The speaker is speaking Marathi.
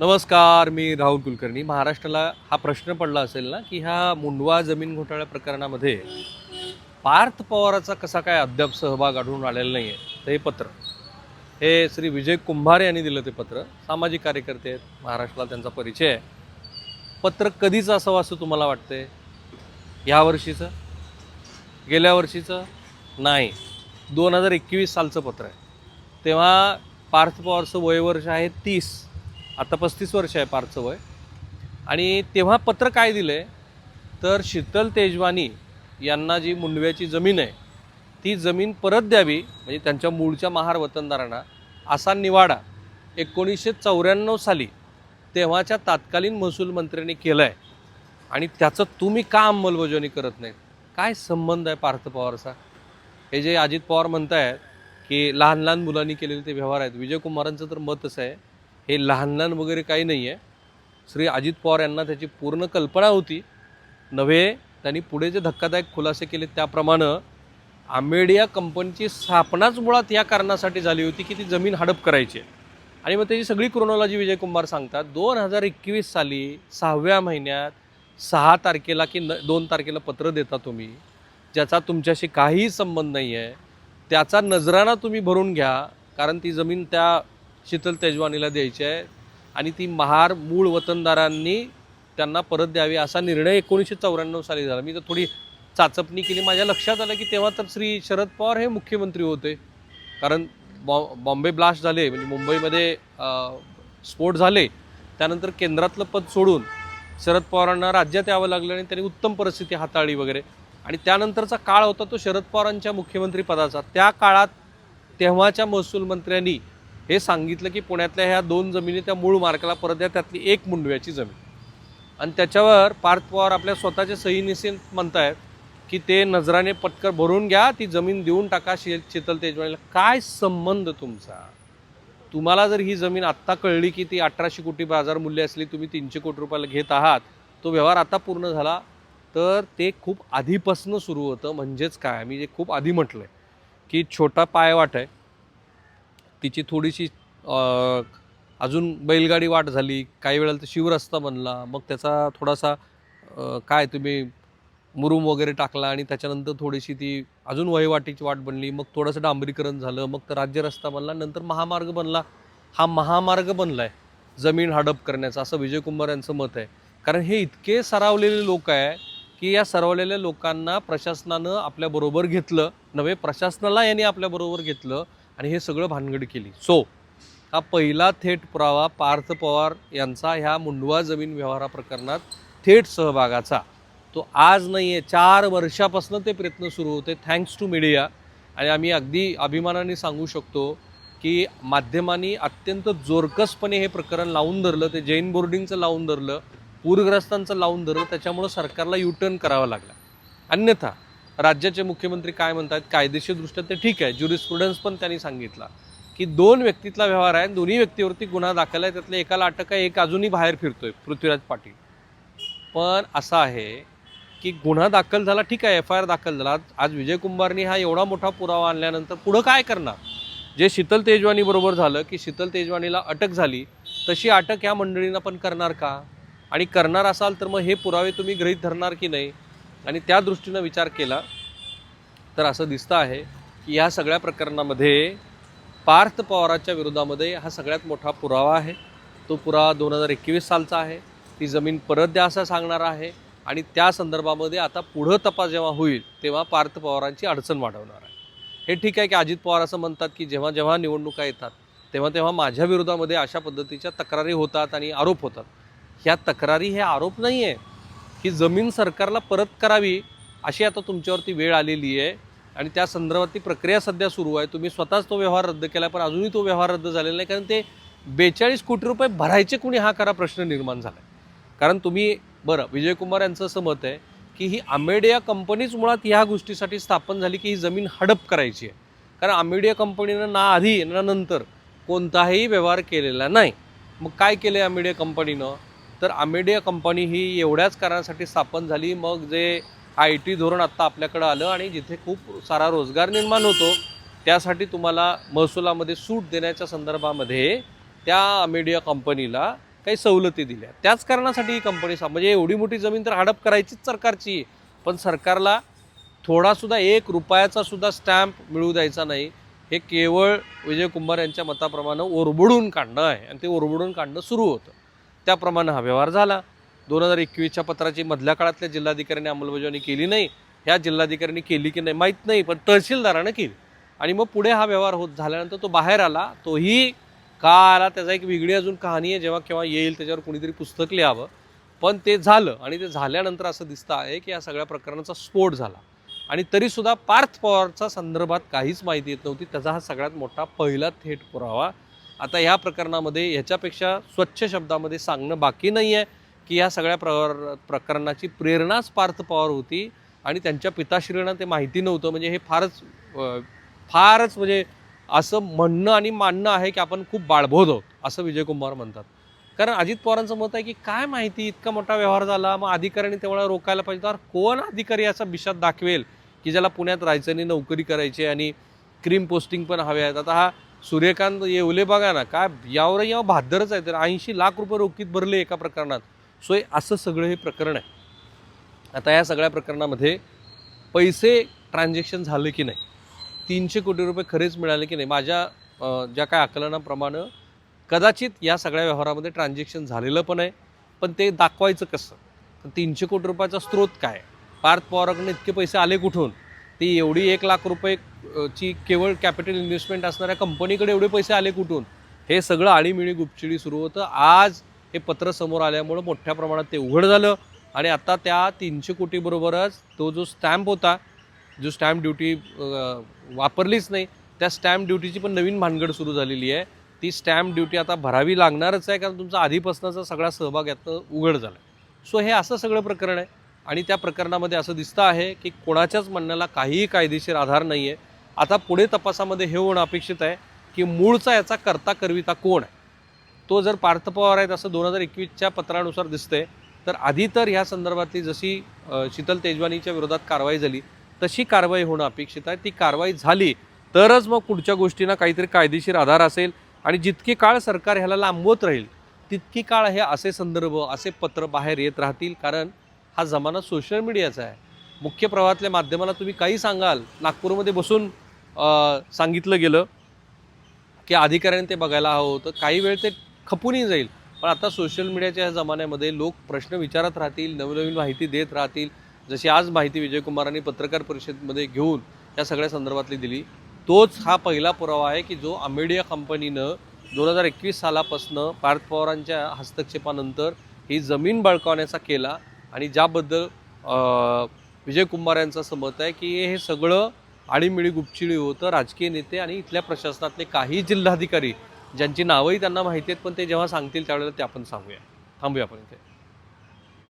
नमस्कार मी राहुल कुलकर्णी. महाराष्ट्राला हा प्रश्न पडला असेल ना की ह्या मुंडवा जमीन घोटाळा प्रकरणामध्ये पार्थ पवाराचा कसा काय अद्याप सहभाग आढळून आलेला नाही आहे तर हे पत्र. हे श्री विजय कुंभार यांनी दिलं ते पत्र. सामाजिक कार्यकर्ते आहेत महाराष्ट्राला त्यांचा परिचय आहे. पत्र कधीचं असावं असं तुम्हाला वाटतंय? ह्या वर्षीचं? गेल्या वर्षीचं? नाही. दोन हजार एकवीस सालचं पत्र आहे. तेव्हा पार्थ पवारचं वयवर्ष आहे तीस. आता पस्तीस वर्ष आहे पारचं वय. आणि तेव्हा पत्र काय दिलं आहे तर शीतल तेजवानी यांना जी मुंडव्याची जमीन आहे ती जमीन परत द्यावी म्हणजे त्यांच्या मूळच्या महार वतनदारांना असा निवाडा एकोणीसशे चौऱ्याण्णव साली तेव्हाच्या तात्कालीन महसूल मंत्र्यांनी केलं आहे आणि त्याचं तुम्ही का अंमलबजावणी करत नाहीत? काय संबंध आहे पार्थ पवारचा? हे जे अजित पवार म्हणतायत की लहान लहान मुलांनी केलेले ते व्यवहार आहेत. विजयकुमारांचं तर मतच आहे हे लहान लहान वगैरे काही नाही आहे श्री अजित पवार यांना त्याची पूर्ण कल्पना होती. नव्हे त्यांनी पुढे जे धक्कादायक खुलासे केले त्याप्रमाणे आंबेडिया कंपनीची स्थापनाच मुळात या कारणासाठी झाली होती की ती जमीन हडप करायची. आहे. आणि मग त्याची सगळी क्रोनॉलॉजी विजय कुमार सांगतात. दोन हजार एकवीस साली सहाव्या महिन्यात सहा तारखेला की न दोन तारखेला पत्र देता तुम्ही ज्याचा तुमच्याशी काहीही संबंध नाही आहे त्याचा नजराना तुम्ही भरून घ्या कारण ती जमीन त्या शीतल तेजवानीला द्यायची आहे. आणि ती महार मूळ वतनदारांनी त्यांना परत द्यावी असा निर्णय एकोणीसशे चौऱ्याण्णव साली झाला. मी तर थोडी चाचपणी केली. माझ्या लक्षात आलं की तेव्हा तर श्री शरद पवार हे मुख्यमंत्री होते. कारण बॉ बॉम्बे ब्लास्ट झाले. म्हणजे मुंबईमध्ये स्फोट झाले. त्यानंतर केंद्रातलं पद सोडून शरद पवारांना राज्यात यावं लागलं आणि त्यांनी उत्तम परिस्थिती हाताळली वगैरे. आणि त्यानंतरचा काळ होता तो शरद पवारांच्या मुख्यमंत्री पदाचा. त्या काळात तेव्हाच्या महसूल मंत्र्यांनी हे सांगितलं की पुण्यातल्या ह्या दोन जमिनी त्या मूळ मार्काला परत द्या त्यातली एक मुंडव्याची जमीन. आणि त्याच्यावर पार्थ पवार आपल्या स्वतःच्या सहीनिशी म्हणतायत की ते नजराने पटकर भरून घ्या ती जमीन देऊन टाका शे शीतल तेजवाणीला काय संबंध तुमचा? तुम्हाला जर ही जमीन आत्ता कळली की ती अठराशे कोटी बाजार मूल्य असली तुम्ही तीनशे कोटी रुपयाला घेत आहात तो व्यवहार आता पूर्ण झाला तर ते खूप आधीपासनं सुरू होतं. म्हणजेच काय? मी जे खूप आधी म्हटलं आहे की छोटा पायवाट आहे तिची थोडीशी अजून बैलगाडी वाट झाली काही वेळेला तर शिवरस्ता बनला मग त्याचा थोडासा काय तुम्ही मुरूम वगैरे टाकला आणि त्याच्यानंतर थोडीशी ती अजून वहिवाटीची वाट बनली मग थोडंसं डांबरीकरण झालं मग तर राज्य रस्ता बनला नंतर महामार्ग बनला. हा महामार्ग बनला आहे जमीन हडप करण्याचा असं विजयकुमार यांचं मत आहे. कारण हे इतके सरावलेले लोक आहे की या सरवलेल्या लोकांना प्रशासनानं आपल्याबरोबर घेतलं नव्हे प्रशासनाला यांनी आपल्याबरोबर घेतलं आणि हे सगळं भानगड केली. सो हा पहिला थेट पुरावा पार्थ पवार यांचा ह्या मुंडवा जमीन व्यवहारा प्रकरणात थेट सहभागाचा. तो आज नाही आहे चार वर्षापासून ते प्रयत्न सुरू होते थँक्स टू मीडिया आणि आम्ही अगदी अभिमानाने सांगू शकतो की माध्यमांनी अत्यंत जोरकसपणे हे प्रकरण लावून धरलं ते जैन बोर्डिंगचं लावून धरलं पूरग्रस्तांचं लावून धरलं त्याच्यामुळं सरकारला युटर्न करावा लागला. अन्यथा राज्याचे मुख्यमंत्री काय म्हणतात कायदेशीरदृष्ट्या ते ठीक आहे. ज्युरिस्प्रुडन्स पण त्यांनी सांगितला की दोन व्यक्तीतला व्यवहार आहे दोन्ही व्यक्तीवरती गुन्हा दाखल आहे. त्यातल्या एकाला अटक आहे एक अजूनही बाहेर फिरतोय पृथ्वीराज पाटील. पण असं आहे की गुन्हा दाखल झाला ठीक आहे एफ आय आर दाखल झाला. आज विजय कुंभारनी हा एवढा मोठा पुरावा आणल्यानंतर पुढं काय करणार? जे शीतल तेजवानी बरोबर झालं की शीतल तेजवानीला अटक झाली तशी अटक या मंडळींना पण करणार का? आणि करणार असाल तर मग हे पुरावे तुम्ही गृहीत धरणार की नाही? आणि त्या दृष्टीनं विचार केला तर असं दिसतं आहे की ह्या सगळ्या प्रकरणामध्ये पार्थ पवाराच्या विरोधामध्ये हा सगळ्यात मोठा पुरावा आहे. तो पुरावा दोन हजार एकवीस सालचा आहे. ती जमीन परत द्या असं सांगणार आहे आणि त्या संदर्भामध्ये आता पुढं तपास जेव्हा होईल तेव्हा पार्थ पवारांची अडचण वाढवणार आहे. हे ठीक आहे की अजित पवार असं म्हणतात की जेव्हा जेव्हा निवडणुका येतात तेव्हा तेव्हा माझ्या विरोधामध्ये अशा पद्धतीच्या तक्रारी होतात आणि आरोप होतात. ह्या तक्रारी हे आरोप नाही आहे ही जमीन सरकारला परत करावी अशी आता तुमच्यावरती वेळ आलेली आहे. आणि त्या संदर्भात ती प्रक्रिया सध्या सुरू आहे. तुम्ही स्वतःच तो व्यवहार रद्द केला पण अजूनही तो व्यवहार रद्द झालेला नाही. कारण ते बेचाळीस कोटी रुपये भरायचे कुणी? हा करा प्रश्न निर्माण झाला आहे कारण तुम्ही बरं विजयकुमार यांचं असं मत आहे की ही आंबेडिया कंपनीच मुळात ह्या गोष्टीसाठी स्थापन झाली की ही जमीन हडप करायची आहे. कारण आंबेडिया कंपनीनं ना आधी ना नंतर कोणताही व्यवहार केलेला नाही. मग काय केलं आहे आंबेडिया कंपनीनं? तर आमेडिया कंपनी ही एवढ्याच कारणासाठी स्थापन झाली. मग जे आय टी धोरण आत्ता आपल्याकडं आलं आणि जिथे खूप सारा रोजगार निर्माण होतो त्यासाठी तुम्हाला महसुलामध्ये सूट देण्याच्या संदर्भामध्ये त्या आमेडिया कंपनीला काही सवलती दिल्या. त्याच कारणासाठी ही कंपनी सा म्हणजे एवढी मोठी जमीन तर हडप करायचीच सरकारची. पण सरकारला थोडासुद्धा एक रुपयाचा सुद्धा स्टॅम्प मिळू द्यायचा नाही. हे केवळ विजय कुंभार यांच्या मताप्रमाणे ओरबडून काढणं आहे. आणि ते ओरबडून काढणं सुरू होतं. त्याप्रमाणे हा व्यवहार झाला. दोन हजार एकवीसच्या पत्राची मधल्या काळातल्या जिल्हाधिकाऱ्यांनी अंमलबजावणी केली नाही. ह्या जिल्हाधिकाऱ्यांनी केली की नाही माहीत नाही पण तहसीलदारानं केली. आणि मग पुढे हा व्यवहार होत झाल्यानंतर तो बाहेर आला. तोही का आला त्याचा एक वेगळी अजून कहाणी आहे. जेव्हा केव्हा येईल त्याच्यावर कुणीतरी पुस्तक लिहावं. पण ते झालं आणि ते झाल्यानंतर असं दिसतं आहे की या सगळ्या प्रकरणाचा स्फोट झाला. आणि तरीसुद्धा पार्थ पवारचा संदर्भात काहीच माहिती येत नव्हती. त्याचा हा सगळ्यात मोठा पहिला थेट पुरावा आता ह्या प्रकरणामध्ये ह्याच्यापेक्षा स्वच्छ शब्दामध्ये सांगणं बाकी नाही आहे की या सगळ्या प्र प्रकरणाची प्रेरणाच पार्थ पवार होती आणि त्यांच्या पिताश्रींना ते माहिती नव्हतं. म्हणजे हे फारच फारच म्हणजे असं म्हणणं आणि मानणं आहे की आपण खूप बाळबोध आहोत असं विजयकुमार म्हणतात. कारण अजित पवारांचं मत आहे की काय माहिती इतका मोठा व्यवहार झाला मग अधिकाऱ्यांनी तेवढा रोखायला पाहिजे तर कोण अधिकारी असा बिशात दाखवेल की ज्याला पुण्यात राहायचं आणि नोकरी करायची आणि क्रीम पोस्टिंग पण हवे आहेत? आता हा सूर्यकांत येवले बघा ना काय यावर यावर भादरच आहे तर ऐंशी लाख रुपये रोखीत भरले एका प्रकरणात. सो असं सगळं हे प्रकरण आहे. आता या सगळ्या प्रकरणामध्ये पैसे ट्रान्झॅक्शन झाले की नाही? तीनशे कोटी रुपये खरेच मिळाले की नाही? माझ्या ज्या काय आकलनाप्रमाणे कदाचित या सगळ्या व्यवहारामध्ये ट्रान्झॅक्शन झालेलं पण आहे पण ते दाखवायचं कसं? तर तीनशे कोटी रुपयाचा स्रोत काय? पार्थ पवाराकडून इतके पैसे आले कुठून? ती एवढी एक लाख रुपये ची केवळ कॅपिटल इन्व्हेस्टमेंट असणाऱ्या कंपनीकडे एवढे पैसे आले कुठून? हे सगळं आळीमिळी गुपचिडी सुरू होतं. आज हे पत्र समोर आल्यामुळं मोठ्या प्रमाणात ते उघड झालं आणि आता त्या तीनशे कोटीबरोबरच तो जो स्टॅम्प होता जो स्टॅम्प ड्युटी वापरलीच नाही त्या स्टॅम्प ड्युटीची पण नवीन भानगड सुरू झालेली आहे. ती स्टॅम्प ड्युटी आता भरावी लागणारच आहे कारण तुमचा आधीपासूनचा सगळा सहभाग यातनं उघड झाला सो हे असं सगळं प्रकरण आहे. आणि त्या प्रकरणामध्ये असं दिसतं आहे की कोणाच्याच म्हणण्याला काहीही कायदेशीर आधार नाही आहे आता पुढे तपासामध्ये हे होणं अपेक्षित आहे की मूळचा याचा करता करविता कोण आहे? तो जर पार्थ पवार आहेत असं दोन हजार एकवीसच्या पत्रानुसार दिसतंय तर आधी तर ह्या संदर्भातली जशी शीतल तेजवानीच्या विरोधात कारवाई झाली तशी कारवाई होणं अपेक्षित आहे. ती कारवाई झाली तरच मग पुढच्या गोष्टींना काहीतरी कायदेशीर आधार असेल आणि जितकी काळ सरकार ह्याला लांबवत राहील तितकी काळ हे असे संदर्भ असे पत्र बाहेर येत राहतील. कारण हा जमाना सोशल मीडियाचा आहे. मुख्य प्रवाहातल्या माध्यमाला तुम्ही काही सांगाल? नागपूरमध्ये बसून सांगितलं गेलं की अधिकाऱ्यांनी ते बघायला हवं होतं. काही वेळ ते खपूनही जाईल. पण आता सोशल मीडियाच्या ह्या जमान्यामध्ये लोक प्रश्न विचारत राहतील नवनवीन माहिती देत राहतील. जशी आज माहिती विजयकुमारांनी पत्रकार परिषदेमध्ये घेऊन या सगळ्या संदर्भातली दिली तोच हा पहिला पुरावा आहे की जो अमेडिया कंपनीनं दोन हजार एकवीस सालापासनं पार्थ पवारांच्या हस्तक्षेपानंतर ही जमीन बळकावण्याचा केला. आणि ज्याबद्दल विजय कुमार यांचं असं मत आहे की हे सगळं आळीमिळी गुपचिळी होतं. राजकीय नेते आणि इथल्या प्रशासनातले काही जिल्हाधिकारी ज्यांची नावंही त्यांना माहिती आहेत पण ते जेव्हा सांगतील त्यावेळेला ते आपण सांगूया. थांबूया आपण इथे.